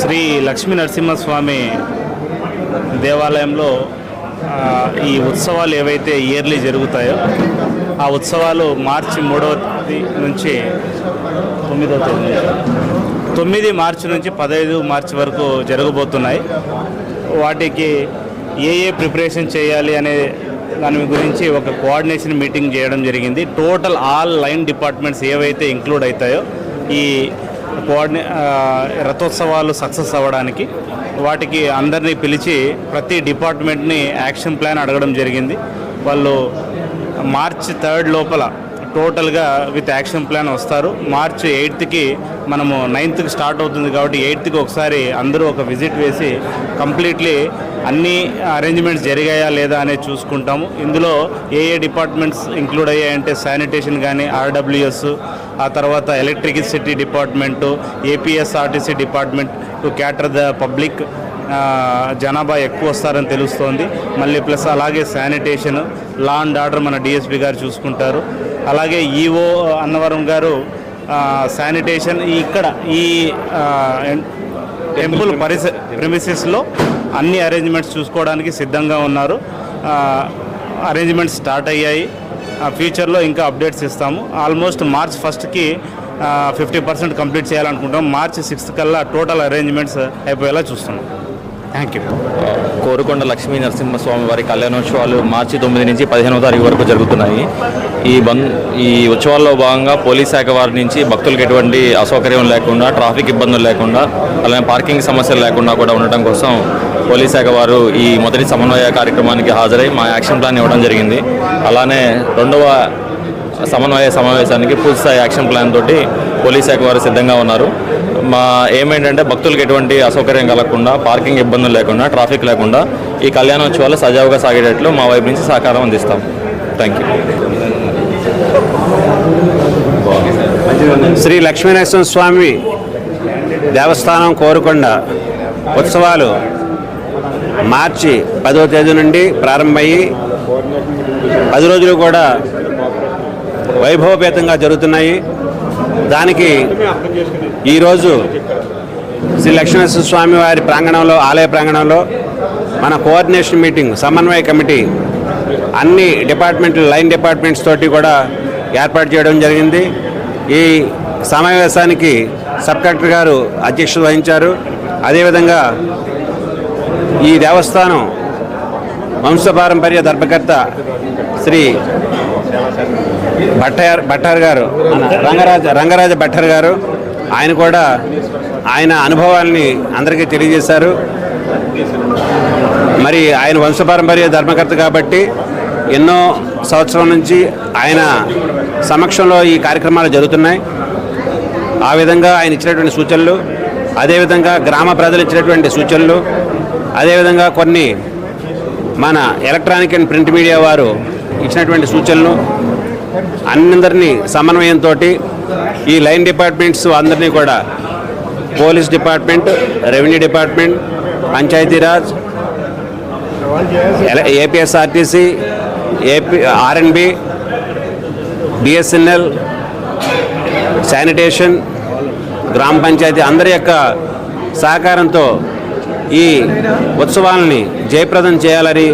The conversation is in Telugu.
శ్రీ లక్ష్మీ నరసింహస్వామి దేవాలయంలో ఈ ఉత్సవాలు ఏవైతే ఇయర్లీ జరుగుతాయో ఆ ఉత్సవాలు మార్చి మూడవ తేదీ నుంచి తొమ్మిదవ తేదీ తొమ్మిది మార్చి నుంచి పదహైదు మార్చి వరకు జరగబోతున్నాయి. వాటికి ఏ ఏ ప్రిపరేషన్ చేయాలి అనే దాని గురించి ఒక కోఆర్డినేషన్ మీటింగ్ చేయడం జరిగింది. టోటల్ ఆల్ లైన్ డిపార్ట్మెంట్స్ ఏవైతే ఇంక్లూడ్ అవుతాయో ఈ కోఆర్డినే రథోత్సవాలు సక్సెస్ అవ్వడానికి వాటికి అందరినీ పిలిచి ప్రతి డిపార్ట్మెంట్ని యాక్షన్ ప్లాన్ అడగడం జరిగింది. వాళ్ళు మార్చ్ థర్డ్ లోపల టోటల్గా విత్ యాక్షన్ ప్లాన్ వస్తారు. మార్చ్ ఎయిత్కి మనము నైన్త్కి స్టార్ట్ అవుతుంది కాబట్టి ఎయిత్కి ఒకసారి అందరూ ఒక విజిట్ వేసి కంప్లీట్లీ అన్ని అరేంజ్మెంట్స్ జరిగాయా లేదా అనేది చూసుకుంటాము. ఇందులో ఏ ఏ డిపార్ట్మెంట్స్ ఇంక్లూడ్ అయ్యాయంటే శానిటేషన్ కానీ ఆర్డబ్ల్యూఎస్ ఆ తర్వాత electricity department APSRTC department to cater the public జనాభా ఎక్కువ వస్తారని తెలుస్తోంది. మళ్ళీ ప్లస్ అలాగే శానిటేషన్ లా అండ్ ఆర్డర్ మన డిఎస్పి గారు చూసుకుంటారు. అలాగే ఈఓ అన్నవరం గారు శానిటేషన్ ఇక్కడ ఈ టెంపుల్ పరిస ప్రిమిసెస్లో అన్ని అరేంజ్మెంట్స్ చూసుకోవడానికి సిద్ధంగా ఉన్నారు. అరేంజ్మెంట్స్ స్టార్ట్ అయ్యాయి. ఫ్యూచర్లో ఇంకా అప్డేట్స్ ఇస్తాము. ఆల్మోస్ట్ మార్చ్ ఫస్ట్కి ఫిఫ్టీ పర్సెంట్ కంప్లీట్ చేయాలనుకుంటాం మార్చ్ సిక్స్త్ కల్లా టోటల్ అరేంజ్మెంట్స్ అయిపోయేలా చూస్తున్నాం. థ్యాంక్ యూ కోరుకొండ లక్ష్మీ నరసింహస్వామి వారి కళ్యాణోత్సవాలు మార్చి తొమ్మిది నుంచి పదిహేనవ తారీఖు వరకు జరుగుతున్నాయి. ఈ బంద్ ఈ ఉత్సవాల్లో భాగంగా పోలీస్ శాఖ వారి నుంచి భక్తులకు ఎటువంటి అసౌకర్యం లేకుండా ట్రాఫిక్ ఇబ్బందులు లేకుండా అలానే పార్కింగ్ సమస్యలు లేకుండా కూడా ఉండటం కోసం పోలీస్ శాఖ వారు ఈ మొదటి సమన్వయ కార్యక్రమానికి హాజరై మా యాక్షన్ ప్లాన్ ఇవ్వడం జరిగింది. అలానే రెండవ సమన్వయ సమావేశానికి పూర్తిస్థాయి యాక్షన్ ప్లాన్ తోటి పోలీస్ శాఖ వారు సిద్ధంగా ఉన్నారు. మా ఏమేంటంటే భక్తులకు ఎటువంటి అసౌకర్యం కలగకుండా పార్కింగ్ ఇబ్బందులు లేకుండా ట్రాఫిక్ లేకుండా ఈ కళ్యాణోత్సవాలు సజావుగా సాగేటట్లు మా వైపు నుంచి సహకారం అందిస్తాం. థ్యాంక్ యూ శ్రీ లక్ష్మీనరసింహ స్వామి దేవస్థానం కోరుకొండ ఉత్సవాలు మార్చి పదో తేదీ నుండి ప్రారంభమయ్యి పది రోజులు కూడా వైభవపేతంగా జరుగుతున్నాయి. దానికి ఈరోజు శ్రీ లక్ష్మీనరసింహ స్వామి వారి ప్రాంగణంలో ఆలయ ప్రాంగణంలో మన కోఆర్డినేషన్ మీటింగ్ సమన్వయ కమిటీ అన్ని డిపార్ట్మెంట్లు లైన్ డిపార్ట్మెంట్స్ తోటి కూడా ఏర్పాటు చేయడం జరిగింది. ఈ సమావేశానికి సబ్ కలెక్టర్ గారు అధ్యక్షత వహించారు. అదేవిధంగా ఈ దేవస్థానం వంశపారంపర్య ధర్మకర్త శ్రీ భట్టార్ భట్టార్ గారు. రంగరాజ రంగరాజ భట్టర్ గారు. ఆయన కూడా ఆయన అనుభవాల్ని అందరికీ తెలియజేశారు. మరి ఆయన వంశపారంపర్య ధర్మకర్త కాబట్టి ఎన్నో సంవత్సరం నుంచి ఆయన సమక్షంలో ఈ కార్యక్రమాలు జరుగుతున్నాయి. ఆ విధంగా ఆయన ఇచ్చినటువంటి సూచనలు అదేవిధంగా గ్రామ ప్రజలు ఇచ్చినటువంటి సూచనలు అదేవిధంగా కొన్ని మన ఎలక్ట్రానిక్ అండ్ ప్రింట్ మీడియా వారు ఇచ్చినటువంటి సూచనలు అందరినీ సమన్వయంతో ఈ లైన్ డిపార్ట్మెంట్స్ అందరినీ కూడా police department revenue department Panchayati Raj APSRTC AP RNB BSNL sanitation grama panchayat అందరి యొక్క సహకారంతో ఈ ఉత్సవాలని జయప్రదం చేయాలని